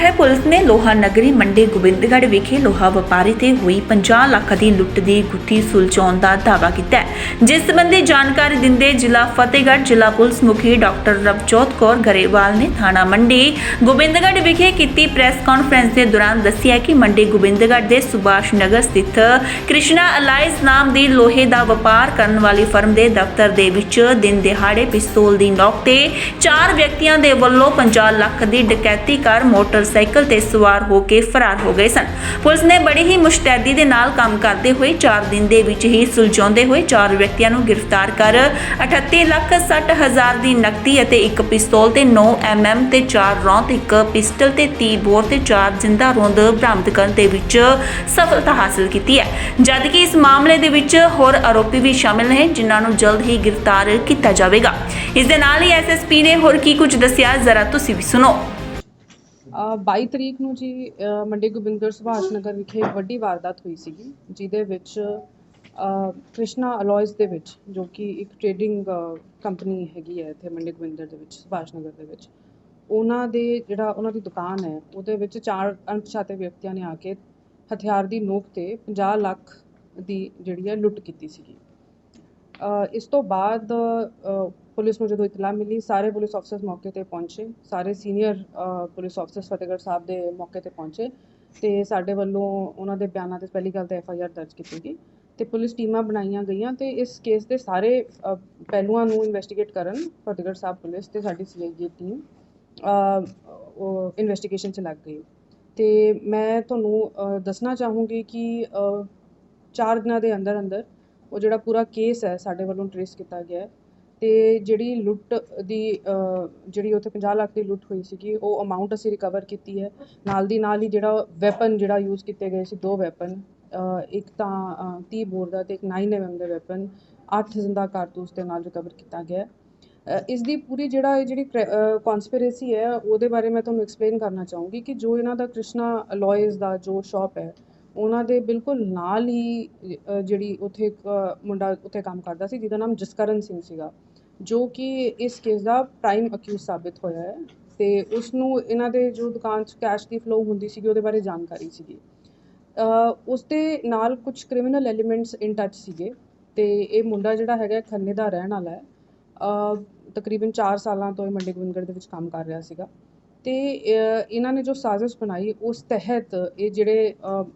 ਜ਼ਿਲ੍ਹਾ ਪੁਲਿਸ ਨੇ ਲੋਹਾ ਨਗਰੀ ਮੰਡੀ ਗੋਬਿੰਦਗੜ੍ਹ ਵਿਖੇ ਲੋਹਾ ਵਪਾਰੀ ਤੇ ਹੋਈ 50 ਲੱਖ ਦੀ ਲੁੱਟ ਦੀ ਗੁੱਥੀ ਸੁਲਝਾਉਣ ਦਾ ਦਾਅਵਾ ਕੀਤਾ ਹੈ। ਜਿਸ ਸੰਬੰਧੀ ਜਾਣਕਾਰੀ ਦਿੰਦੇ ਜ਼ਿਲ੍ਹਾ ਫਤਿਹਗੜ੍ਹ ਜ਼ਿਲ੍ਹਾ ਪੁਲਿਸ ਮੁਖੀ ਡਾਕਟਰ ਰਵਜੋਤ ਕੌਰ ਗਰੇਵਾਲ ਨੇ ਥਾਣਾ ਮੰਡੀ ਗੋਬਿੰਦਗੜ੍ਹ ਵਿਖੇ ਕੀਤੀ ਪ੍ਰੈਸ ਕਾਨਫਰੰਸ ਦੇ ਦੌਰਾਨ ਦੱਸਿਆ ਕਿ ਮੰਡੀ ਗੋਬਿੰਦਗੜ੍ਹ ਦੇ ਸੁਭਾਸ਼ ਨਗਰ ਸਥਿਤ ਕ੍ਰਿਸ਼ਨਾ ਅਲਾਈਸ ਨਾਮ ਦੀ ਲੋਹੇ ਦਾ ਵਪਾਰ ਕਰਨ ਵਾਲੀ ਫਰਮ ਦੇ ਦਫ਼ਤਰ ਦੇ ਵਿੱਚ ਦਿਨ ਦਿਹਾੜੇ ਪਿਸਤੌਲ ਦੀ ਨੋਕ ਤੇ ਚਾਰ ਵਿਅਕਤੀਆਂ ਦੇ ਵੱਲੋਂ 50 ਲੱਖ ਦੀ ਡਕੈਤੀ ਕਰ ਮੋਟਰ ਮੋਟਰਸਾਈਕਲ ਤੇ ਸਵਾਰ ਹੋ ਕੇ ਫਰਾਰ ਹੋ ਗਏ ਸਨ। ਪੁਲਿਸ ਨੇ ਬੜੀ ਹੀ ਮੁਸ਼ਤੈਦੀ ਦੇ ਨਾਲ ਕੰਮ ਕਰਦੇ ਹੋਏ 4 ਦਿਨ ਦੇ ਵਿੱਚ ਹੀ ਸੁਲਝਾਉਂਦੇ ਹੋਏ ਚਾਰ ਵਿਅਕਤੀਆਂ ਨੂੰ ਗ੍ਰਿਫਤਾਰ ਕਰ 38 ਲੱਖ 60 ਹਜ਼ਾਰ ਦੀ ਨਕਦੀ ਅਤੇ ਇੱਕ ਪਿਸਤੌਲ ਤੇ 9 ਐਮਐਮ ਤੇ 4 ਰੌਂਦ, ਇੱਕ ਪਿਸਟਲ ਤੇ 30 ਬੋਰ ਤੇ 4 ਜਿੰਦਾ ਰੌਂਦ ਬਰਾਮਦ ਕਰਨ ਦੇ ਵਿੱਚ ਸਫਲਤਾ ਹਾਸਲ ਕੀਤੀ ਹੈ। ਜਦਕਿ ਇਸ ਮਾਮਲੇ ਦੇ ਵਿੱਚ ਹੋਰ ਆਰੋਪੀ ਵੀ ਸ਼ਾਮਿਲ ਨੇ, ਜਿਨ੍ਹਾਂ ਨੂੰ ਜਲਦ ਹੀ ਗ੍ਰਿਫਤਾਰ ਕੀਤਾ ਜਾਵੇਗਾ। ਇਸ ਦੇ ਨਾਲ ਹੀ ਐਸਐਸਪੀ ਨੇ ਹੋਰ ਕੀ ਕੁਝ ਦੱਸਿਆ, ਜ਼ਰਾ ਤੁਸੀਂ ਵੀ ਸੁਣੋ। 22 ਤਰੀਕ ਨੂੰ ਜੀ ਮੰਡੀ ਗੋਬਿੰਦਰ ਸੁਭਾਸ਼ ਨਗਰ ਵਿਖੇ ਵੱਡੀ ਵਾਰਦਾਤ ਹੋਈ ਸੀਗੀ, ਜਿਹਦੇ ਵਿੱਚ ਕ੍ਰਿਸ਼ਨਾ ਅਲੋਇਸ ਦੇ ਵਿੱਚ, ਜੋ ਕਿ ਇੱਕ ਟ੍ਰੇਡਿੰਗ ਕੰਪਨੀ ਹੈਗੀ ਹੈ ਇੱਥੇ ਮੰਡੀ ਗੋਬਿੰਦਰ ਦੇ ਵਿੱਚ, ਸੁਭਾਸ਼ ਨਗਰ ਦੇ ਵਿੱਚ, ਉਹਨਾਂ ਦੇ ਜਿਹੜਾ ਉਹਨਾਂ ਦੀ ਦੁਕਾਨ ਹੈ, ਉਹਦੇ ਵਿੱਚ ਚਾਰ ਅਣਪਛਾਤੇ ਵਿਅਕਤੀਆਂ ਨੇ ਆ ਕੇ ਹਥਿਆਰ ਦੀ ਨੋਕ ਤੇ 50 ਲੱਖ ਦੀ ਜਿਹੜੀ ਹੈ ਲੁੱਟ ਕੀਤੀ ਸੀਗੀ। ਇਸ ਤੋਂ ਬਾਅਦ ਪੁਲਿਸ ਨੂੰ ਜਦੋਂ ਇਤਲਾਹ ਮਿਲੀ ਸਾਰੇ ਪੁਲਿਸ ਅਫਸਰ ਮੌਕੇ ਤੇ ਪਹੁੰਚੇ। ਸਾਰੇ ਸੀਨੀਅਰ ਪੁਲਿਸ ਅਫਸਰ ਫਤਿਹਗੜ੍ਹ ਸਾਹਿਬ ਦੇ ਮੌਕੇ ਤੇ ਪਹੁੰਚੇ ਤੇ ਸਾਡੇ ਵੱਲੋਂ ਉਹਨਾਂ ਦੇ ਬਿਆਨਾਂ ਤੇ ਪਹਿਲੀ ਗੱਲ ਤਾਂ ਐਫ ਆਈ ਆਰ ਦਰਜ ਕੀਤੀ ਗਈ ਤੇ ਪੁਲਿਸ ਟੀਮਾਂ ਬਣਾਈਆਂ ਗਈਆਂ ਤੇ ਇਸ ਕੇਸ ਦੇ ਸਾਰੇ ਪਹਿਲੂਆਂ ਨੂੰ ਇਨਵੈਸਟੀਗੇਟ ਕਰਨ ਫਤਿਹਗੜ੍ਹ ਸਾਹਿਬ ਪੁਲਿਸ ਤੇ ਸਾਡੀ ਸੀਆਈਏ ਟੀਮ ਇਨਵੈਸਟੀਗੇਸ਼ਨ ਚ ਲੱਗ ਗਈ। ਤੇ ਮੈਂ ਤੁਹਾਨੂੰ ਦੱਸਣਾ ਚਾਹੂੰਗੀ ਕਿ ਅ, ਚਾਰ ਦਿਨਾਂ ਦੇ ਅੰਦਰ ਅੰਦਰ ਉਹ ਜਿਹੜਾ ਪੂਰਾ ਕੇਸ ਹੈ ਸਾਡੇ ਵੱਲੋਂ ਟਰੇਸ ਕੀਤਾ ਗਿਆ ਹੈ। ਤੇ ਜਿਹੜੀ ਲੁੱਟ ਦੀ ਜਿਹੜੀ ਉੱਥੇ 50 ਲੱਖ ਦੀ ਲੁੱਟ ਹੋਈ ਸੀਗੀ ਉਹ ਅਮਾਉਂਟ ਅਸੀਂ ਰਿਕਵਰ ਕੀਤੀ ਹੈ। ਨਾਲ ਦੀ ਨਾਲ ਹੀ ਜਿਹੜਾ ਵੈਪਨ ਜਿਹੜਾ ਯੂਜ਼ ਕੀਤੇ ਗਏ ਸੀ ਦੋ ਵੈਪਨ ਇੱਕ ਤਾਂ ਅ, 30 ਬੋਰ ਦਾ ਤੇ ਇੱਕ 9 ਐਮਐਮ ਦਾ ਵੈਪਨ 8 ਜ਼ਿੰਦਾ ਕਾਰਤੂਸ ਦੇ ਨਾਲ ਰਿਕਵਰ ਕੀਤਾ ਗਿਆ ਇਸ ਦੀ ਪੂਰੀ ਜਿਹੜਾ ਇਹ ਜਿਹੜੀ ਕਨਸਪੀਰੇਸੀ ਹੈ ਉਹਦੇ ਬਾਰੇ ਮੈਂ ਤੁਹਾਨੂੰ ਐਕਸਪਲੇਨ ਕਰਨਾ ਚਾਹੂੰਗੀ ਕਿ ਜੋ ਇਹਨਾਂ ਦਾ ਕ੍ਰਿਸ਼ਨਾ ਅਲੋਇਸ ਦਾ ਜੋ ਸ਼ਾਪ ਹੈ ਉਹਨਾਂ ਦੇ ਬਿਲਕੁਲ ਨਾਲ ਹੀ ਜਿਹੜੀ ਉੱਥੇ ਇੱਕ ਮੁੰਡਾ ਉੱਥੇ ਕੰਮ ਕਰਦਾ ਸੀ, ਜਿਹਦਾ ਨਾਮ ਜਸਕਰਨ ਸਿੰਘ ਸੀਗਾ, ਜੋ ਕਿ ਇਸ ਕੇਸ ਦਾ ਪ੍ਰਾਈਮ ਅਕਿਊਜ਼ ਸਾਬਿਤ ਹੋਇਆ ਹੈ ਤੇ ਉਸ ਨੂੰ ਇਹਨਾਂ ਦੇ ਜੋ ਦੁਕਾਨ 'ਚ ਕੈਸ਼ ਦੀ ਫਲੋ ਹੁੰਦੀ ਸੀਗੀ, ਉਹਦੇ ਬਾਰੇ ਜਾਣਕਾਰੀ ਸੀਗੀ। ਉਸ ਦੇ ਨਾਲ ਕੁਝ ਕ੍ਰਿਮੀਨਲ ਐਲੀਮੈਂਟਸ ਇਨ ਟੱਚ ਸੀਗੇ ਤੇ ਇਹ ਮੁੰਡਾ ਜਿਹੜਾ ਹੈਗਾ ਖੰਨੇ ਦਾ ਰਹਿਣ ਵਾਲਾ ਹੈ। ਤਕਰੀਬਨ 4 ਸਾਲਾਂ ਤੋਂ ਇਹ ਮੰਡੀ ਗੋਬਿੰਦਗੜ੍ਹ ਦੇ ਵਿੱਚ ਕੰਮ ਕਰ ਰਿਹਾ ਸੀਗਾ। ਅਤੇ ਇਹਨਾਂ ਨੇ ਜੋ ਸਾਜ਼ਿਸ਼ ਬਣਾਈ, ਉਸ ਤਹਿਤ ਇਹ ਜਿਹੜੇ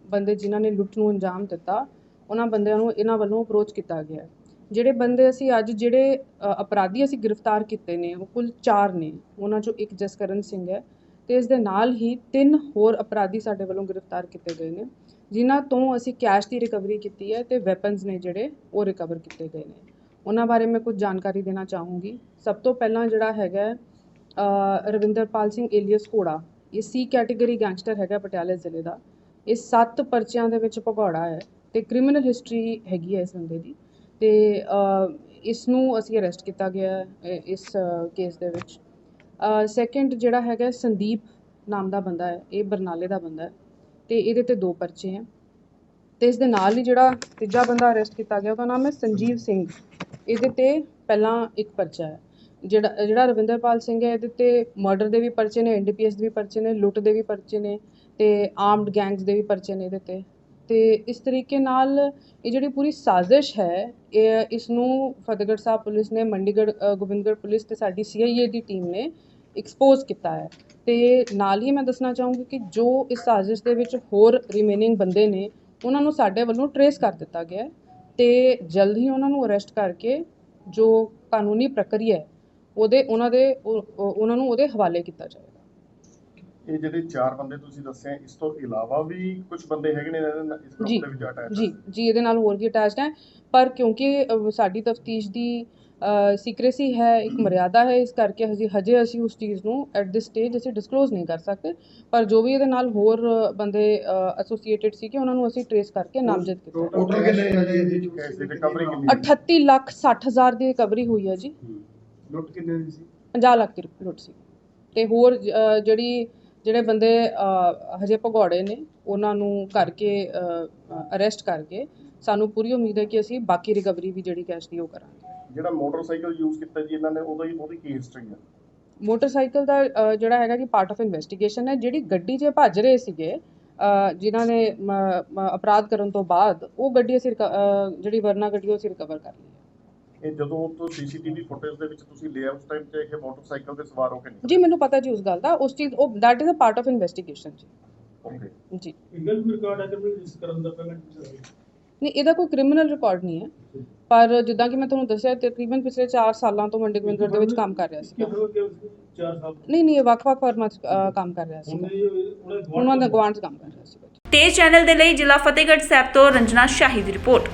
ਬੰਦੇ ਜਿਨ੍ਹਾਂ ਨੇ ਲੁੱਟ ਨੂੰ ਅੰਜਾਮ ਦਿੱਤਾ, ਉਹਨਾਂ ਬੰਦਿਆਂ ਨੂੰ ਇਹਨਾਂ ਵੱਲੋਂ ਅਪਰੋਚ ਕੀਤਾ ਗਿਆ ਜਿਹੜੇ ਬੰਦੇ ਅਸੀਂ ਅੱਜ ਜਿਹੜੇ ਅਪਰਾਧੀ ਅਸੀਂ ਗ੍ਰਿਫਤਾਰ ਕੀਤੇ ਨੇ, ਉਹ ਕੁੱਲ 4 ਨੇ। ਉਹਨਾਂ ਚੋਂ ਇੱਕ ਜਸਕਰਨ ਸਿੰਘ ਹੈ ਤੇ ਇਸ ਦੇ ਨਾਲ ਹੀ ਤਿੰਨ ਹੋਰ ਅਪਰਾਧੀ ਸਾਡੇ ਵੱਲੋਂ ਗ੍ਰਿਫਤਾਰ ਕੀਤੇ ਗਏ ਨੇ, ਜਿਨ੍ਹਾਂ ਤੋਂ ਅਸੀਂ ਕੈਸ਼ ਦੀ ਰਿਕਵਰੀ ਕੀਤੀ ਹੈ ਤੇ ਵੈਪਨਸ ਨੇ ਜਿਹੜੇ, ਉਹ ਰਿਕਵਰ ਕੀਤੇ ਗਏ ਨੇ। ਉਹਨਾਂ ਬਾਰੇ ਮੈਂ ਕੁਝ ਜਾਣਕਾਰੀ ਦੇਣਾ ਚਾਹੂੰਗੀ। ਸਭ ਤੋਂ ਪਹਿਲਾਂ ਜਿਹੜਾ ਹੈਗਾ ਰਵਿੰਦਰਪਾਲ ਸਿੰਘ ਏਲੀਅਸ ਘੋੜਾ। ਇਹ ਸੀ ਕੈਟਾਗਰੀ ਗੈਂਗਸਟਰ ਹੈਗਾ ਪਟਿਆਲੇ ਜ਼ਿਲ੍ਹੇ ਦਾ। ਇਹ ਸੱਤ ਪਰਚਿਆਂ ਦੇ ਵਿੱਚ ਭਗੌੜਾ ਹੈ ਤੇ ਕ੍ਰਿਮੀਨਲ ਹਿਸਟਰੀ ਹੈਗੀ ਹੈ ਇਸ ਬੰਦੇ ਦੀ। ਤੇ ਇਸ ਨੂੰ ਅਸੀਂ ਅਰੈਸਟ ਕੀਤਾ ਗਿਆ ਇਸ ਕੇਸ ਦੇ ਵਿੱਚ। ਸੈਕੰਡ ਜਿਹੜਾ ਹੈਗਾ ਸੰਦੀਪ ਨਾਮ ਦਾ ਬੰਦਾ ਹੈ, ਇਹ ਬਰਨਾਲੇ ਦਾ ਬੰਦਾ ਹੈ। ਤੇ ਇਹਦੇ ਤੇ ਦੋ ਪਰਚੇ ਹੈ। ਤੇ ਇਸ ਦੇ ਨਾਲ ਹੀ ਜਿਹੜਾ ਤੀਜਾ ਬੰਦਾ ਅਰੈਸਟ ਕੀਤਾ ਗਿਆ, ਉਹਦਾ ਨਾਮ ਹੈ ਸੰਜੀਵ ਸਿੰਘ। ਇਹਦੇ ਤੇ ਪਹਿਲਾਂ ਇੱਕ ਪਰਚਾ ਹੈ। ਜਿਹੜਾ ਜਿਹੜਾ ਰਵਿੰਦਰਪਾਲ ਸਿੰਘ ਹੈ ਇਹਦੇ ਤੇ ਮਰਡਰ ਦੇ ਵੀ ਪਰਚੇ ਨੇ ਐਨਡੀਪੀਐਸ ਦੇ ਵੀ ਪਰਚੇ ਨੇ, ਲੁੱਟ ਦੇ ਵੀ ਪਰਚੇ ਨੇ ਅਤੇ ਆਰਮਡ ਗੈਂਗਸ ਦੇ ਵੀ ਪਰਚੇ ਨੇ ਇਹਦੇ ਤੇ ਅਤੇ ਇਸ ਤਰੀਕੇ ਨਾਲ ਇਹ ਜਿਹੜੀ ਪੂਰੀ ਸਾਜ਼ਿਸ਼ ਹੈ, ਇਹ ਇਸ ਨੂੰ ਫਤਿਹਗੜ੍ਹ ਸਾਹਿਬ ਪੁਲਿਸ ਨੇ, ਮੰਡੀਗੜ੍ਹ ਗੋਬਿੰਦਗੜ੍ਹ ਪੁਲਿਸ ਅਤੇ ਸਾਡੀ ਸੀਆਈਏ ਦੀ ਟੀਮ ਨੇ ਐਕਸਪੋਜ਼ ਕੀਤਾ ਹੈ। ਅਤੇ ਨਾਲ ਹੀ ਮੈਂ ਦੱਸਣਾ ਚਾਹੂੰਗੀ ਕਿ ਜੋ ਇਸ ਸਾਜ਼ਿਸ਼ ਦੇ ਵਿੱਚ ਹੋਰ ਰਿਮੇਨਿੰਗ ਬੰਦੇ ਨੇ, ਉਹਨਾਂ ਨੂੰ ਸਾਡੇ ਵੱਲੋਂ ਟਰੇਸ ਕਰ ਦਿੱਤਾ ਗਿਆ ਅਤੇ ਜਲਦ ਹੀ ਉਹਨਾਂ ਨੂੰ ਅਰੈਸਟ ਕਰਕੇ ਜੋ ਕਾਨੂੰਨੀ ਪ੍ਰਕਿਰਿਆ ਹੈ ਉਹਦੇ ਉਹਨਾਂ ਦੇ ਉਹ- ਉਹ- ਉਹਨਾਂ ਨੂੰ ਉਹਦੇ ਹਵਾਲੇ ਕੀਤਾ ਜਾਏਗਾ। ਇਹ ਜਿਹੜੇ ਚਾਰ ਬੰਦੇ ਤੁਸੀਂ ਦੱਸੇ ਆ, ਇਸ ਤੋਂ ਇਲਾਵਾ ਵੀ ਕੁਝ ਬੰਦੇ ਹੈਗੇ ਨੇ ਇਹਨਾਂ ਨਾਲ- ਇਸ ਗਰੁੱਪ ਦੇ ਵਿੱਚ ਅਟੈਚ ਜੀ ਜੀ ਇਹਦੇ ਨਾਲ ਹੋਰ ਵੀ ਅਟੈਚਡ ਹੈ। ਪਰ ਕਿਉਂਕਿ ਸਾਡੀ ਤਫਤੀਸ਼ ਦੀ ਸੀਕ੍ਰੇਸੀ ਹੈ ਇੱਕ ਮਰਿਆਦਾ ਹੈ ਇਸ ਕਰਕੇ ਹਜੇ ਹਜੇ ਅਸੀਂ ਉਸ ਚੀਜ਼ ਨੂੰ ਐਟ ਦਿਸ ਸਟੇਜ ਅਸੀਂ ਡਿਸਕਲੋਜ਼ ਨਹੀਂ ਕਰ ਸਕਦੇ। ਪਰ ਜੋ ਵੀ ਇਹਦੇ ਨਾਲ ਹੋਰ ਬੰਦੇ ਐਸੋਸੀਏਟਿਡ ਸੀਗੇ ਉਹਨਾਂ ਨੂੰ ਅਸੀਂ ਟਰੇਸ ਕਰਕੇ ਨਾਮਜ਼ਦ ਕੀਤਾ। ਟੋਟਲ ਕਿੰਨੇ ਹੈ ਜੀ? ਇਹਦੀ ਕੈਸ਼ ਦੀ ਰਿਕਵਰੀ ਕਿੰਨੀ ਹੈ 38 ਲੱਖ 60 ਹਜ਼ਾਰ ਦੀ ਰਿਕਵਰੀ ਹੋਈ ਹੈ ਜੀ। ਲੁੱਟ ਕਿੰਨੇ ਦੀ ਸੀ? 50 ਲੱਖ ਦੀ ਲੁੱਟ ਸੀ। ਤੇ ਹੋਰ ਅ, ਜਿਹੜੀ ਜਿਹੜੇ ਬੰਦੇ ਅ, ਹਜੇ ਭਗੌੜੇ ਨੇ ਉਹਨਾਂ ਨੂੰ ਕਰਕੇ ਅਰੈਸਟ ਕਰਕੇ ਸਾਨੂੰ ਪੂਰੀ ਉਮੀਦ ਹੈ ਕਿ ਅਸੀਂ ਬਾਕੀ ਰਿਕਵਰੀ ਵੀ ਜਿਹੜੀ ਕੈਸ਼ ਦੀ ਉਹ ਕਰਾਂਗੇ। ਜਿਹੜਾ ਮੋਟਰਸਾਈਕਲ ਯੂਜ਼ ਕੀਤਾ ਜੀ ਇਹਨਾਂ ਨੇ ਉਹਦਾ ਹੀ ਉਹਦੀ ਕੀ ਹਿਸਟਰੀ ਹੈ ਮੋਟਰਸਾਈਕਲ ਦਾ ਅ, ਜਿਹੜਾ ਹੈਗਾ ਕਿ ਪਾਰਟ ਆਫ ਇਨਵੈਸਟੀਗੇਸ਼ਨ ਹੈ। ਜਿਹੜੀ ਗੱਡੀ 'ਚ ਭੱਜ ਰਹੇ ਸੀਗੇ ਅ, ਜਿਨ੍ਹਾਂ ਨੇ ਮ- ਮ- ਅਪਰਾਧ ਕਰਨ ਤੋਂ ਬਾਅਦ ਉਹ ਗੱਡੀ ਅਸੀਂ ਰਿਕ- ਅ, ਜਿਹੜੀ ਵਰਨਾ ਗੱਡੀ ਉਹ ਅਸੀਂ ਰਿਕਵਰ ਕਰ ਲਈ। ਇਹ ਜਦੋਂ ਤੋਂ ਸੀਸੀਟੀਵੀ ਫੁਟੇਜ ਦੇ ਵਿੱਚ ਤੁਸੀਂ ਲਿਆ ਉਸ ਟਾਈਮ ਤੇ ਇਹ ਮੋਟਰਸਾਈਕਲ ਤੇ ਸਵਾਰ ਹੋ ਕੇ ਨਹੀਂ ਜੀ ਮੈਨੂੰ ਪਤਾ ਜੀ ਉਸ ਗੱਲ ਦਾ। ਉਸ ਚੀਜ਼ ਉਹ that is a part of investigation ਜੀ। ਓਕੇ ਜੀ। ਇੰਗਲ ਰਿਕਾਰਡ ਹੈ ਕਿ ਇਸ ਕਰਨ ਦਾ ਪਹਿਲਾਂ ਨਹੀਂ ਇਹਦਾ ਕੋਈ ਕ੍ਰਿਮੀਨਲ ਰਿਕਾਰਡ ਨਹੀਂ ਹੈ। ਪਰ ਜਿੱਦਾਂ ਕਿ ਮੈਂ ਤੁਹਾਨੂੰ ਦੱਸਿਆ ਤਕਰੀਬਨ ਪਿਛਲੇ 4 ਸਾਲਾਂ ਤੋਂ ਮੰਡੀ ਗੋਬਿੰਦਗੜ੍ਹ ਦੇ ਵਿੱਚ ਕੰਮ ਕਰ ਰਿਹਾ ਸੀ ਕਿ ਹੋ ਗਿਆ 4 ਸਾਲ ਨਹੀਂ ਨਹੀਂ ਇਹ ਵੱਖ-ਵੱਖ ਫਰਮਾਂ 'ਚ ਕੰਮ ਕਰ ਰਿਹਾ ਸੀ ਉਹਨੇ ਦਾ ਗਵਾਂਢ 'ਚ ਕੰਮ ਕਰ ਰਿਹਾ ਸੀ ਤੇਜ਼ ਚੈਨਲ ਦੇ ਲਈ ਜ਼ਿਲ੍ਹਾ ਫਤਿਹਗੜ੍ਹ ਸਾਹਿਬ ਤੋਂ ਰੰਜਨਾ ਸ਼ਾਹੀ ਦੀ ਰਿਪੋਰਟ।